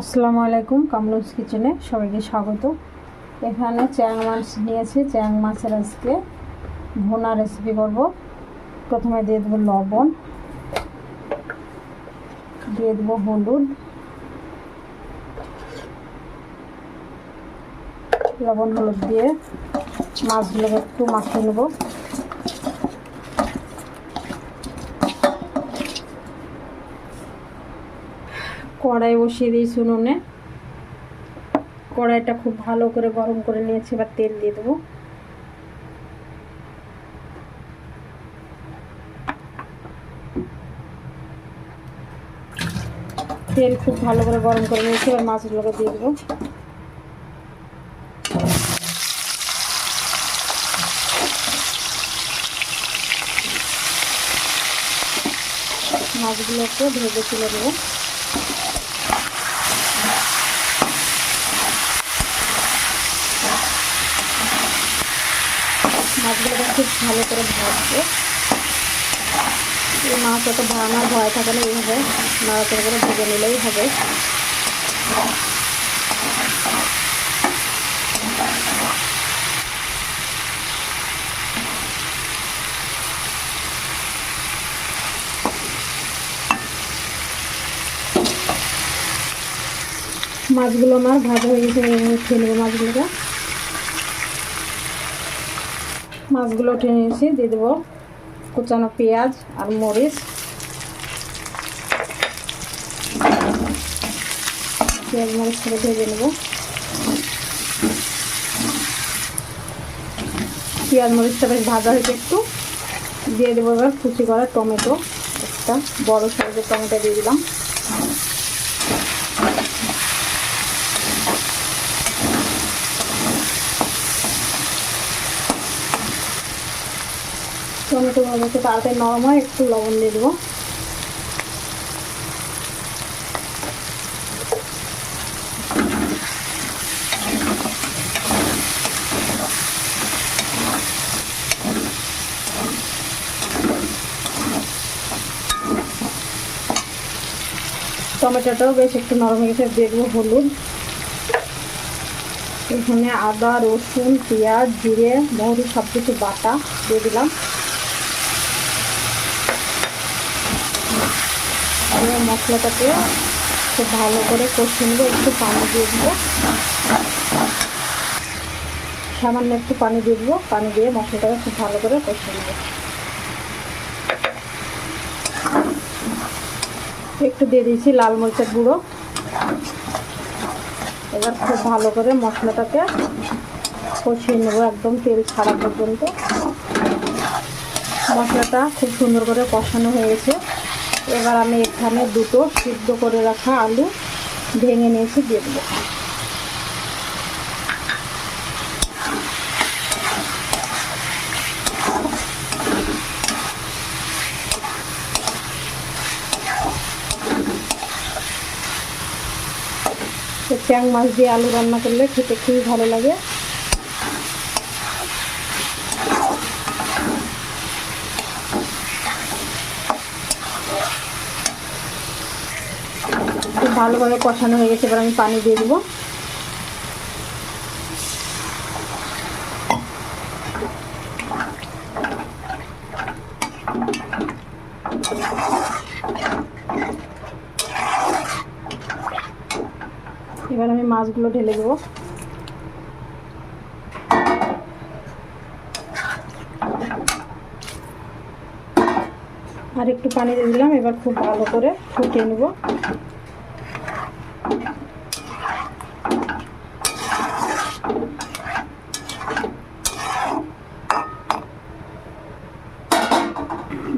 আসসালামু আলাইকুম কামরুজ কিচেনে সবাইকে স্বাগত। এখানে চ্যাং মাছ নিয়েছি। চ্যাং মাছের আজকে ভুনা রেসিপি করব। প্রথমে দিয়ে দেবো লবণ, দিয়ে দেবো হলুদ, লবণ হলুদ দিয়ে মাছগুলোকে একটু মাখিয়ে নেব। কড়াই বসিয়ে দিয়েছি উনুনে কড়াইটা খুব ভালো করে গরম করে নিয়েছি, এবার তেল দিয়ে দেবো। তেল খুব ভালো করে গরম করে নিয়েছি, এবার মাছগুলোকে দিয়ে দেবো। মাছগুলোকে ভেজে তুলে দেবো মাছগুলোকে খুব ভালো করে ভাজবো। এই মাছ অত ভাঙার ভয় থাকে না এইভাবে। নাড়াচাড়া করে ভেজে নিলেই হবে। মাছগুলো আমার ভাজা হয়ে গেছে নেব মাছগুলোকে। মাছগুলো উঠে নিয়েছি, দিয়ে দেবো কুচানো পেঁয়াজ আর মরিচ। পেঁয়াজ, মরিচ করে ভেজে নেব। পেঁয়াজ, মরিচটা বেশ ভাজা হয়েছে একটু। দিয়ে দেবো এবার কুচি করা টমেটো, একটা বড় সাইজের টমেটো দিয়ে দিলাম। টমেটো ভালো ভাজাতে তাড়াতাড়ি নরম হয় একটু লবণ দিয়ে দেবো। টমেটোটাও বেশ একটু নরম হয়ে গেছে, দিয়ে দেবো হলুদ। এখানে আদা, রসুন, পেঁয়াজ, জিরে মহরি সব কিছু বাটা দিয়ে দিলাম। এবার মশলাটাকে খুব ভালো করে কষিয়ে নেব, একটু পানি দিয়ে দেবো। সামান্য একটু পানি দিয়ে দেবো, পানি দিয়ে মশলাটাকে খুব ভালো করে কষিয়ে নেব। একটু দিয়ে দিয়েছি লাল মরিচের গুঁড়ো। এবার খুব ভালো করে মশলাটাকে কষিয়ে নেব একদম তেল ছাড়া পর্যন্ত। মশলাটা খুব সুন্দর করে কষানো হয়েছে এবার আমি এখানে দুটো সিদ্ধ করে রাখা আলু ভেঙে নিয়েছি, দিয়ে দেবো। চ্যাং মাছ দিয়ে আলু রান্না করলে খেতে খুবই ভালো লাগে খুব ভালোভাবে কষানো হয়ে গেছে, এবার আমি পানি দিয়ে দেবো। এবার আমি মাছগুলো ঢেলে দেবো। আর একটু পানি দিয়ে দিলাম, এবার খুব ভালো করে ফুটিয়ে নেব।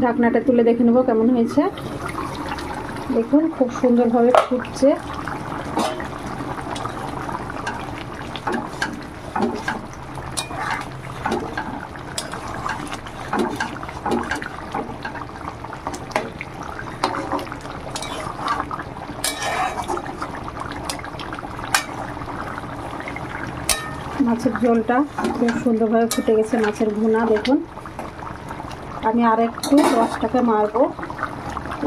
ঢাকনাটা তুলে দেখে নেব কেমন হয়েছে। দেখুন, খুব সুন্দরভাবে ফুটছে। মাছের ঝোলটা খুব সুন্দরভাবে ফুটে গেছে, মাছের ভুনা, দেখুন। আমি আর একটু রসটাকে মারবো।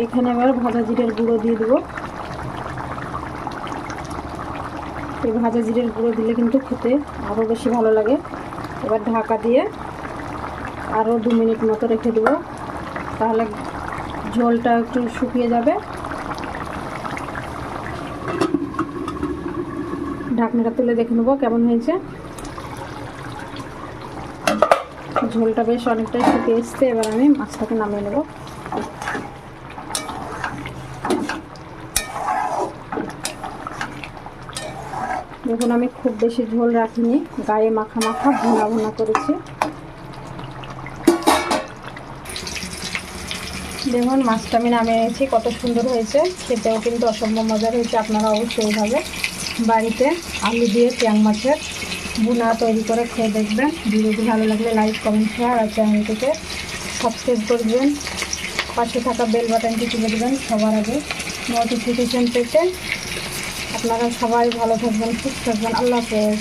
এখানে এবার ভাজা জিরের গুঁড়ো দিয়ে দেবো। এই ভাজা জিরের গুঁড়ো দিলে কিন্তু খেতে আরও বেশি ভালো লাগে। এবার ঢাকা দিয়ে আরও দু মিনিট মতো রেখে দেবো। তাহলে ঝোলটা একটু শুকিয়ে যাবে। ঢাকনাটা তুলে দেখে নেব কেমন হয়েছে। ঝোলটা বেশ অনেকটাই শুকিয়ে এসছে, এবার আমি মাছটাকে নামিয়ে নেব। দেখুন, আমি খুব বেশি ঝোল রাখিনি, গায়ে মাখা মাখা, ভুনা ভুনা করেছি। দেখুন, মাছটা আমি নামিয়ে নিয়েছি, কত সুন্দর হয়েছে, খেতেও কিন্তু অসম্ভব মজার হয়েছে আপনারা অবশ্যই এইভাবে বাড়িতে আলু দিয়ে ট্যাং মাছের বুনা তৈরি করে খেয়ে দেখবেন। ভিডিওটি ভালো লাগলে লাইক কমেন্ট শেয়ার আর চ্যানেলটিকে সাবস্ক্রাইব করবেন পাশে থাকা বেল বাটনটি তুলে দেবেন সবার আগে। নোটিফিকেশান পেতে আপনারা সবাই ভালো থাকবেন, সুস্থ থাকবেন। আল্লাহ হাফেজ।